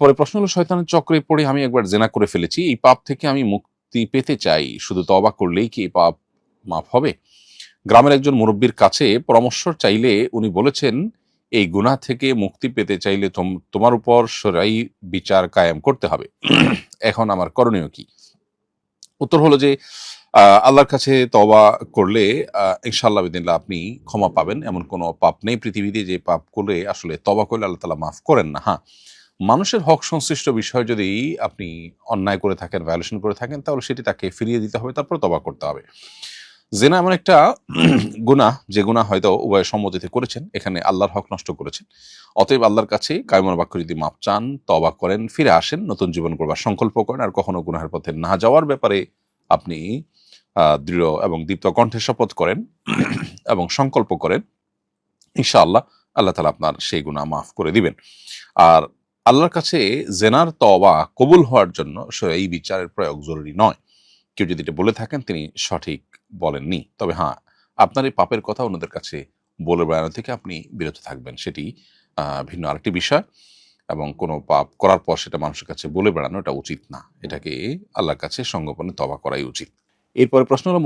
পরে প্রশ্ন হলো শয়তানের চক্রে পড়ে আমি একবার জেনা করে ফেলেছি এই পাপ থেকে আমি মুক্তি পেতে চাই। শুধু তবা করলেই কি এই পাপ মাফ হবে? গ্রামের একজন মুরব্বীর কাছে পরামর্শ চাইলে উনি বলেছেন এই গুনাহ থেকে মুক্তি পেতে চাইলে তোম- তোমার উপর সরাই বিচার কায়েম করতে হবে। এখন আমার করণীয় কি? উত্তর হলো যে আল্লাহর কাছে তবা করলে আহ, ইনশাআল্লাহ বিদিনলা আপনি ক্ষমা পাবেন। এমন কোনো পাপ নেই পৃথিবীতে যে পাপ করলে আসলে তবা করলে আল্লাহ তালা মাফ করেন না। হ্যাঁ মানুষের হক সংশ্লিষ্ট বিষয় যদি আপনি অন্যায় করে থাকেন ভায়োলেশন করে থাকেন, তাহলে সেটি তাকে ফিরিয়ে দিতে হবে, তারপর তবা করতে হবে। জেনা এমন একটা গুনাহ, যে গুনাহ হয়তো উভয় সম্মতিতে করেছেন, এখানে আল্লাহর হক নষ্ট করেছেন। অতএব আল্লাহর কাছে কায়মন বাক্য যদি মাপ চান তবা করেন, ফিরে আসেন, নতুন জীবন করবার সংকল্প করেন, আর কখনো গুনাহের পথে না যাওয়ার ব্যাপারে আপনি দৃঢ় এবং দীপ্ত কণ্ঠে শপথ করেন এবং সংকল্প করেন, ইনশাআল্লাহ আল্লাহ তালা আপনার সেই গুনাহ মাফ করে দিবেন। আর আল্লাহর কাছে জেনার তবা কবুল হওয়ার জন্য এই বিচারের প্রয়োগ জরুরি নয়। কেউ যদি এটা বলে থাকেন, তিনি সঠিক বলেননি। তবে হ্যাঁ আপনার এই পাপের কথা অন্যদের কাছে বলে বেড়ানো থেকে আপনি বিরত থাকবেন। সেটি ভিন্ন আরেকটি বিষয়। এবং কোনো পাপ করার পর সেটা মানুষের কাছে বলে বেড়ানো এটা উচিত না। এটাকে আল্লাহর কাছে সঙ্গোপনে তবা করাই উচিত। এরপরে প্রশ্ন হলো